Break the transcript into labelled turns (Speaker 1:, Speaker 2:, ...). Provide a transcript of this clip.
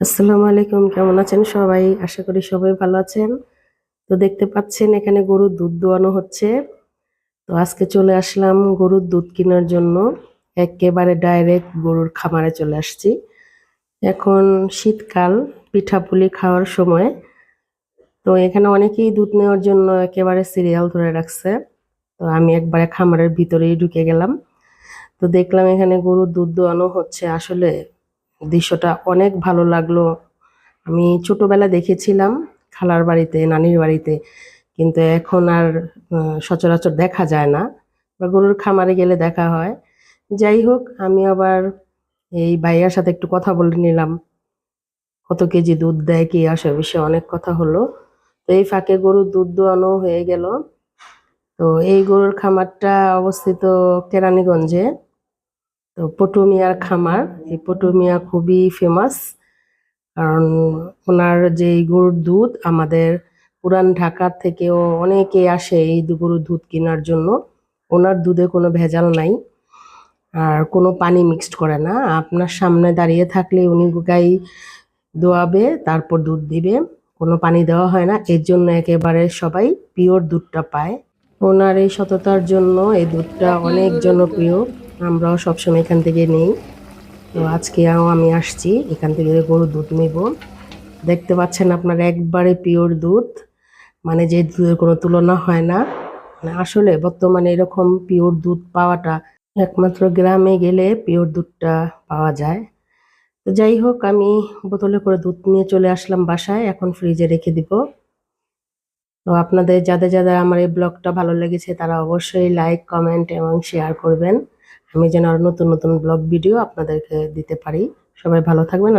Speaker 1: আসসালামু আলাইকুম, কেমন আছেন সবাই? আশা করি সবাই ভালো আছেন। তো দেখতে পাচ্ছেন, এখানে গরুর দুধ দোয়ানো হচ্ছে। তো আজকে চলে আসলাম গরুর দুধ কেনার জন্য। একেবারে ডাইরেক্ট গরুর খামারে চলে আসছি। এখন শীতকাল, পিঠাপুলি খাওয়ার সময়। তো এখানে অনেকেই দুধ নেওয়ার জন্য একেবারে সিরিয়াল ধরে রাখছে। তো আমি একবারে খামারের ভিতরেই ঢুকে গেলাম। তো দেখলাম এখানে গরুর দুধ দোয়ানো হচ্ছে। আসলে দৃশ্যটা অনেক ভালো লাগল। আমি ছোটোবেলা দেখেছিলাম খালার বাড়িতে, নানির বাড়িতে, কিন্তু এখন আর সচরাচর দেখা যায় না বা গরুর খামারে গেলে দেখা হয়। যাই হোক, আমি আবার এই ভাইয়ার সাথে একটু কথা বলে নিলাম। কত কেজি দুধ দেয়, কি আসে বিষয়ে অনেক কথা হলো। তো এই ফাঁকে গরুর দুধ দোয়ানো হয়ে গেল। তো এই গরুর খামারটা অবস্থিত কেরানীগঞ্জে। তো পটুমিয়ার খামার। এই পটুমিয়া খুবই ফেমাস কারণ ওনার যে গরুর দুধ আমাদের পুরান ঢাকার থেকেও অনেকে আসে এই গরুর দুধ কেনার জন্য। ওনার দুধে কোনো ভেজাল নাই, আর কোনো পানি মিক্সড করে না। আপনার সামনে দাঁড়িয়ে থাকলে উনি গাই দোয়াবে, তারপর দুধ দিবে। কোনো পানি দেওয়া হয় না, এর জন্য একেবারে সবাই পিওর দুধটা পায়। ওনার এই সততার জন্য এই দুধটা অনেক জনপ্রিয়। আমরাও সবসময় এখান থেকে নেই। তো আজকেও আমি আসছি, এখান থেকে গরুর দুধ নেব। দেখতে পাচ্ছেন আপনার একবারে পিওর দুধ মানে যে দুধের কোনো তুলনা হয় না। মানে আসলে বর্তমানে এরকম পিওর দুধ পাওয়াটা একমাত্র গ্রামে গেলে পিওর দুধটা পাওয়া যায়। তো যাই হোক, আমি বোতলে করে দুধ নিয়ে চলে আসলাম বাসায়, এখন ফ্রিজে রেখে দিব। তো আপনাদের, যাদের যাদের আমার এই ব্লগটা ভালো লেগেছে, তারা অবশ্যই লাইক কমেন্ট এবং শেয়ার করবেন। আমি যেন আরও নতুন নতুন ব্লগ ভিডিও আপনাদেরকে দিতে পারি। সবাই ভালো থাকবেন।